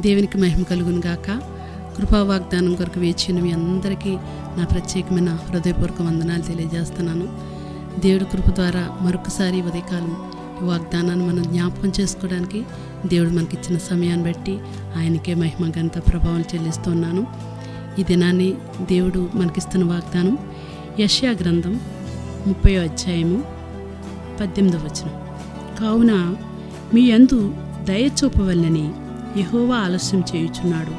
దేవునికి మహిమ కలుగును గాక. కృపా వాగ్దానం కొరకు వేచిన మీ అందరికీ నా ప్రత్యేకమైన హృదయపూర్వక వందనాలు తెలియజేస్తున్నాను. దేవుడి కృప ద్వారా మరొకసారి ఉదయకాలం ఈ వాగ్దానాన్ని మనం జ్ఞాపకం చేసుకోవడానికి దేవుడు మనకి ఇచ్చిన సమయాన్ని బట్టి ఆయనకే మహిమ గంత ప్రభావం చెల్లిస్తున్నాను. ఈ దినాన్ని దేవుడు మనకిస్తున్న వాగ్దానం యష్యా గ్రంథం ముప్పై అధ్యాయము పద్దెనిమిదవ వచనం. కావున మీ అందు దయ చూపవల్లని యహోవా ఆలస్యం చేయుచున్నాడు.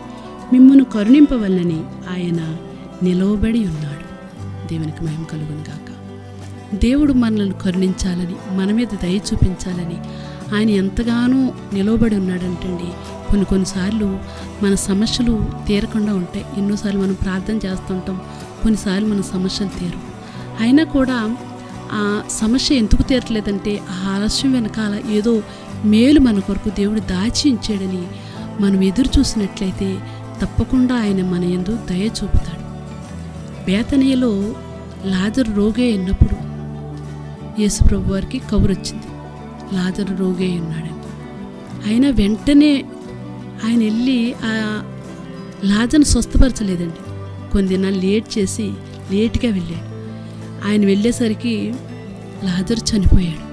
మిమ్మును కరుణింపవల్లని ఆయన నిలవబడి ఉన్నాడు. దేవునికి మహిమ కలుగును గాక. దేవుడు మనల్ని కరుణించాలని మన మీద దయ చూపించాలని ఆయన ఎంతగానో నిలవబడి ఉన్నాడంటండి. కొన్ని కొన్నిసార్లు మన సమస్యలు తీరకుండా ఉంటాయి. ఎన్నోసార్లు మనం ప్రార్థన చేస్తుంటాం కొన్నిసార్లు మన సమస్యలు తీరు అయినా కూడా ఆ సమస్య ఎందుకు తీరట్లేదంటే ఆ ఆలస్యం వెనకాల ఏదో మేలు మన కొరకు దేవుడు దాచి ఉంచాడని మనం ఎదురు చూసినట్లయితే తప్పకుండా ఆయన మన ఎందు దయ చూపుతాడు. బేతనీయలో లాజరు రోగే ఉన్నప్పుడు యేసుప్రభు వారికి కబురు వచ్చింది లాజరు రోగే ఉన్నాడని. ఆయన వెంటనే ఆయన వెళ్ళి ఆ లాజను స్వస్థపరచలేదండి. కొన్ని దినాలు లేట్ చేసి లేట్గా వెళ్ళాడు. ఆయన వెళ్ళేసరికి లాజరు చనిపోయాడు.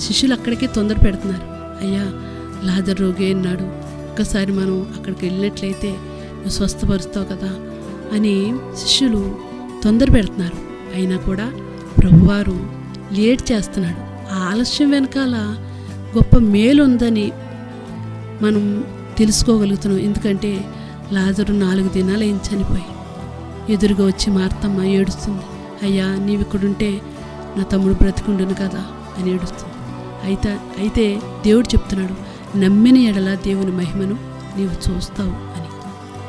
శిష్యులు అక్కడికే తొందర పెడుతున్నారు. అయ్యా లాజర్ రోగి అన్నాడు. ఒక్కసారి మనం అక్కడికి వెళ్ళినట్లయితే నువ్వు స్వస్థపరుస్తావు కదా అని శిష్యులు తొందర పెడుతున్నారు. అయినా కూడా ప్రభువారు లేట్ చేస్తున్నాడు. ఆ ఆలస్యం వెనకాల గొప్ప మేలు ఉందని మనం తెలుసుకోగలుగుతున్నాం. ఎందుకంటే లాజరు నాలుగు దినాలు ఏం చనిపోయి. ఎదురుగా వచ్చి మార్తమ్మ ఏడుస్తుంది. అయ్యా నీవు ఇక్కడుంటే నా తమ్ముడు బ్రతికుండును కదా అని ఏడుస్తుంది. అయితే అయితే దేవుడు చెప్తున్నాడు నమ్మిన ఎడల దేవుని మహిమను నీవు చూస్తావు అని.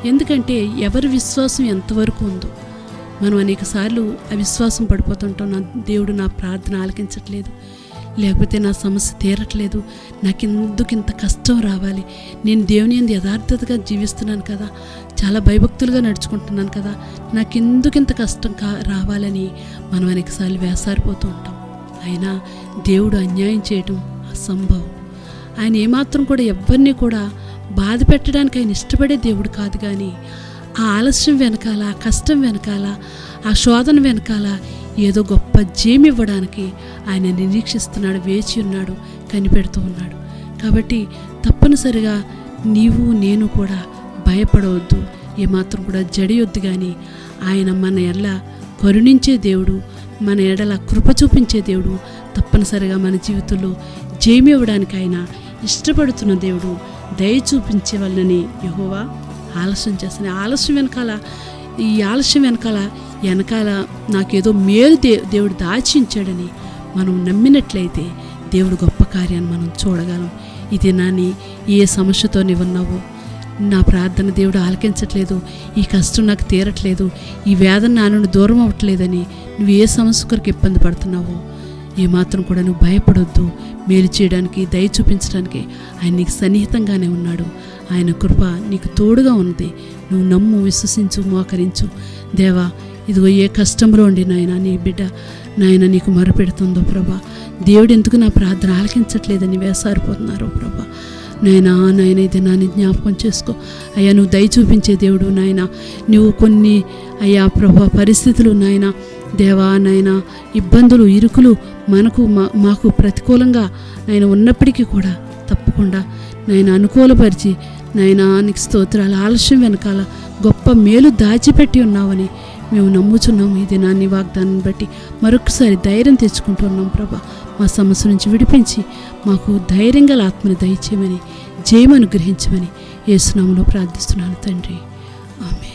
ఎందుకంటే ఎవరి విశ్వాసం ఎంతవరకు ఉందో మనం అనేకసార్లు అవిశ్వాసం పడిపోతుంటాం నా దేవుడు నా ప్రార్థన ఆలకించట్లేదు లేకపోతే నా సమస్య తీరట్లేదు నాకెందుకు ఇంత కష్టం రావాలి నేను దేవుని ఎందు యథార్థతగా జీవిస్తున్నాను కదా చాలా భయభక్తులుగా నడుచుకుంటున్నాను కదా నాకెందుకు ఇంత కష్టం కా రావాలని మనం అనేకసార్లు వేసారిపోతూ ఉంటాం. అయినా దేవుడు అన్యాయం చేయడం అసంభవం. ఆయన ఏమాత్రం కూడా ఎవరిని కూడా బాధ పెట్టడానికి ఆయన ఇష్టపడే దేవుడు కాదు కానీ ఆ ఆలస్యం వెనకాల ఆ కష్టం వెనకాల ఆ శోధన వెనకాల ఏదో గొప్ప జేమి ఇవ్వడానికి ఆయన నిరీక్షిస్తున్నాడు వేచి ఉన్నాడు కనిపెడుతూ ఉన్నాడు. కాబట్టి తప్పనిసరిగా నీవు నేను కూడా భయపడవద్దు. ఏమాత్రం కూడా జడియొద్దు కానీ ఆయన మన ఎల్లా కరుణించే దేవుడు మన ఎడల కృప చూపించే దేవుడు తప్పనిసరిగా మన జీవితంలో జేమి ఇవ్వడానికి ఆయన ఇష్టపడుతున్న దేవుడు దయ చూపించే వాళ్ళని యహోవా ఆలస్యం చేస్తాను. ఆలస్యం వెనకాల ఈ ఆలస్యం వెనకాల వెనకాల నాకేదో మేలు దే దేవుడు దాచించాడని మనం నమ్మినట్లయితే దేవుడు గొప్ప కార్యాన్ని మనం చూడగలం. ఇది నాని ఏ సమస్యతో నీవు ఉన్నావో నా ప్రార్థన దేవుడు ఆలకించట్లేదు. ఈ కష్టం నాకు తీరట్లేదు. ఈ వేదన నా నుండి దూరం అవ్వట్లేదని నువ్వు ఏ సమస్య కొరకు ఇబ్బంది పడుతున్నావో ఏమాత్రం కూడా నువ్వు భయపడొద్దు. మేలు చేయడానికి దయ చూపించడానికి ఆయన నీకు సన్నిహితంగానే ఉన్నాడు. ఆయన కృప నీకు తోడుగా ఉంది. నువ్వు నమ్ము విశ్వసించు మోకరించు. దేవా ఇదిగో ఏ కష్టంలో ఉండి నాయన నీ బిడ్డ నాయన నీకు మరపెడుతుందో ప్రభా. దేవుడు ఎందుకు నా ప్రార్థన ఆలకించట్లేదని వేసారిపోతున్నారు ప్రభా. నాయనా నాయన ఇది నాని జ్ఞాపకం చేసుకో. అయ్యా నువ్వు దయ చూపించే దేవుడు నాయన. నువ్వు కొన్ని అయ్యా ప్రభా పరిస్థితులు నాయన. దేవా నాయన ఇబ్బందులు ఇరుకులు మనకు మా మాకు ప్రతికూలంగా నాయన ఉన్నప్పటికీ కూడా తప్పకుండా నాయన అనుకూలపరిచి నాయన నీకు స్తోత్రాలు ఆలస్యం వెనకాల గొప్ప మేలు దాచిపెట్టి ఉన్నావని మేము నమ్ముచున్నాము ఈ దినాన్ని వాగ్దానం బట్టి. మరొకసారి ధైర్యం తెచ్చుకుంటున్నాం ప్రభా. మా సమస్య నుంచి విడిపించి మాకు ధైర్యంగా ఆత్మని దయచేయమని జయమనుగ్రహించమని యేసునామలో ప్రార్థిస్తున్నాను తండ్రి. ఆమె